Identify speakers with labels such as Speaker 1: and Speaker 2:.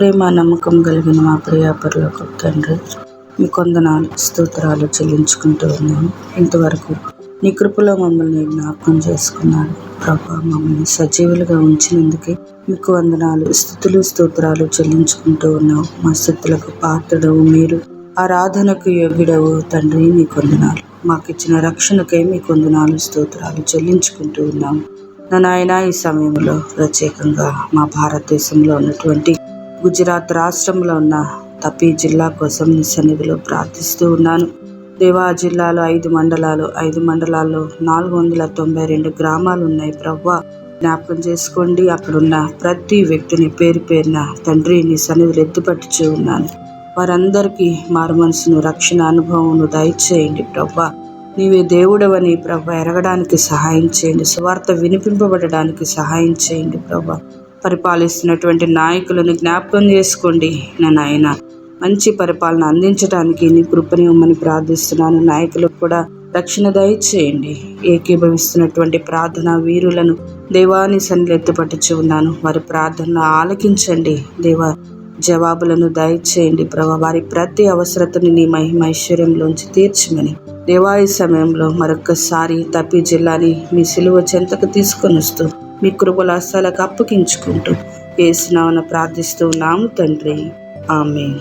Speaker 1: ప్రేమ నమ్మకం కలిగిన మా ప్రియాపరులకు తండ్రి మీ కొందనాలు స్తోత్రాలు చెల్లించుకుంటూ ఉన్నాము ఇంతవరకు నీ కృపలో మమ్మల్ని జ్ఞాపకం చేసుకున్నాను. ప్రభా మమ్మల్ని సజీవులుగా ఉంచినందుకే మీకు వందనాలు స్థుతులు స్తోత్రాలు చెల్లించుకుంటూ ఉన్నావు. మా స్థుతులకు పాత్రడవు మీరు. ఆరాధనకు యోగ్యుడవు తండ్రి మీ కొందనాలు. మాకిచ్చిన రక్షణకై మీ కొందనాలు స్తోత్రాలు చెల్లించుకుంటూ ఉన్నాము. నా నాయన ఈ సమయంలో ప్రత్యేకంగా మా భారతదేశంలో ఉన్నటువంటి గుజరాత్ రాష్ట్రంలో ఉన్న తపీ జిల్లా కోసం నీ సన్నిధిలో ప్రార్థిస్తూ ఉన్నాను. దేవా జిల్లాలో ఐదు మండలాలు ఐదు మండలాల్లో నాలుగు వందల తొంభై రెండు గ్రామాలు ఉన్నాయి ప్రవ్వా. జ్ఞాపకం చేసుకోండి అక్కడున్న ప్రతి వ్యక్తిని పేరు పేరున తండ్రి నీ సన్నిధిలో ఎత్తుపట్టుచూ ఉన్నాను. వారందరికీ మారు మనసును రక్షణ అనుభవమును దయచేయండి ప్రవ్వా. నీవే దేవుడవని ప్రభా ఎరగడానికి సహాయం చేయండి సువార్త వినిపింపబడడానికి సహాయం చేయండి ప్రభా పరిపాలిస్తున్నటువంటి నాయకులను జ్ఞాపకం చేసుకోండి నా నాయన. మంచి పరిపాలన అందించడానికి నీ కృపని ఇవ్వమని ప్రార్థిస్తున్నాను. నాయకులకు కూడా రక్షణ దయచేయండి. ఏకీభవిస్తున్నటువంటి ప్రార్థన వీరులను దేవాని సన్నిలు ఎత్తుపట్టుచు ఉన్నాను వారి ప్రార్థనలు ఆలకించండి. దేవా జవాబులను దయచేయండి ప్రభా. వారి ప్రతి అవసరతని నీ మహిమైశ్వర్యంలోంచి తీర్చమని. దేవా ఈ సమయంలో మరొక్కసారి తప్పి జిల్లాని మీ సిలువ చెంతకు తీసుకొని వస్తూ మీ కృపల హస్తాలకు అప్పగించుకుంటూ ఏసునామన ప్రార్థిస్తూ నాము తండ్రి. ఆమె